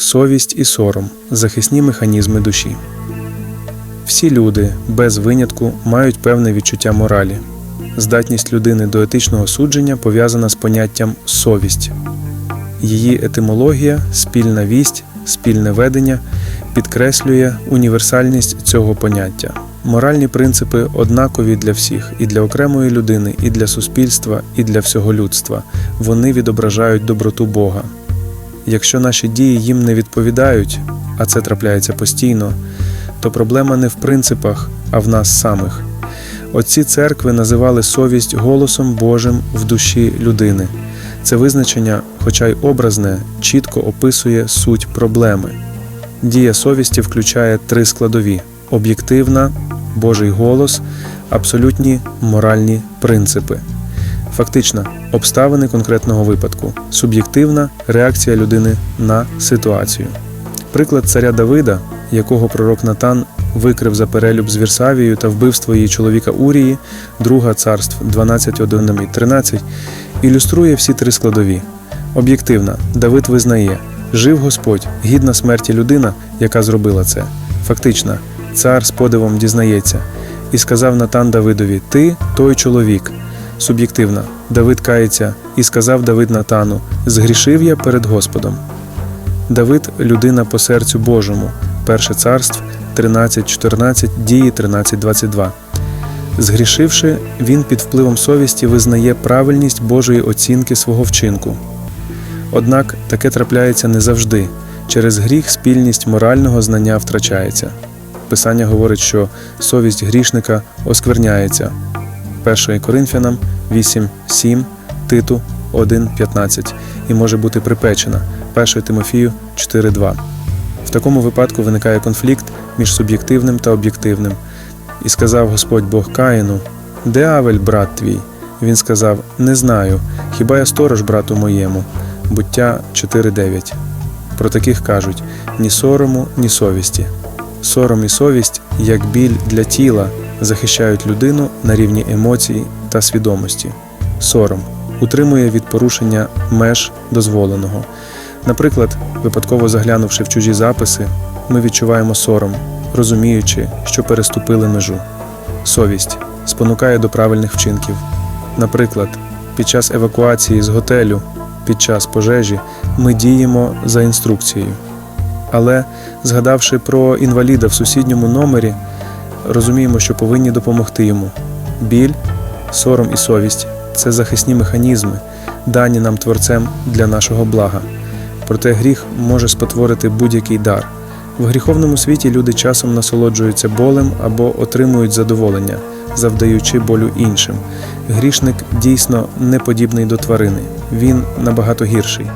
совість і сором захисні механізми душі. Всі люди без винятку мають певне відчуття моралі. Здатність людини до етичного судження пов'язана з поняттям совість. Її етимологія, спільна вість, спільне ведення підкреслює універсальність цього поняття. Моральні принципи однакові для всіх, і для окремої людини, і для суспільства, і для всього людства. Вони відображають доброту Бога. Якщо наші дії їм не відповідають, а це трапляється постійно, то проблема не в принципах, а в нас самих. Отці церкви називали совість голосом Божим в душі людини. Це визначення, хоча й образне, чітко описує суть проблеми. Дія совісті включає три складові: об'єктивна, Божий голос, абсолютні моральні принципи. Фактична обставини конкретного випадку, суб'єктивна реакція людини на ситуацію. Приклад царя Давида, якого пророк Натан викрив за перелюб з Вірсавією та вбивство її чоловіка Урії, друга царств 12.1 і 13, ілюструє всі три складові. Об'єктивна, Давид визнає, жив Господь, гідна смерті людина, яка зробила це. Фактична, цар з подивом дізнається, і сказав Натан Давидові: Ти той чоловік. Суб'єктивна, Давид кається, і сказав Давид Натану: Згрішив я перед Господом. Давид людина по серцю Божому. Перше царств 13.14, дії 13.22. Згрішивши, він під впливом совісті визнає правильність Божої оцінки свого вчинку. Однак таке трапляється не завжди. Через гріх спільність морального знання втрачається. Писання говорить, що совість грішника оскверняється. 1 Коринфянам 8.7, Титу 1.15 і може бути припечена. 1 Тимофію 4.2. В такому випадку виникає конфлікт між суб'єктивним та об'єктивним. І сказав Господь Бог Каїну: Де Авель, брат твій? Він сказав: Не знаю, хіба я сторож брату моєму. Буття 4.9. Про таких кажуть ні сорому, ні совісті. Сором і совість, як біль для тіла, захищають людину на рівні емоцій та свідомості. Сором утримує від порушення меж дозволеного. Наприклад, випадково заглянувши в чужі записи, ми відчуваємо сором, розуміючи, що переступили межу. Совість спонукає до правильних вчинків. Наприклад, під час евакуації з готелю, під час пожежі ми діємо за інструкцією. Але, згадавши про інваліда в сусідньому номері, розуміємо, що повинні допомогти йому. Біль, сором і совість це захисні механізми, дані нам творцем для нашого блага. Проте гріх може спотворити будь-який дар. В гріховному світі люди часом насолоджуються болем або отримують задоволення, завдаючи болю іншим. Грішник дійсно не подібний до тварини, він набагато гірший.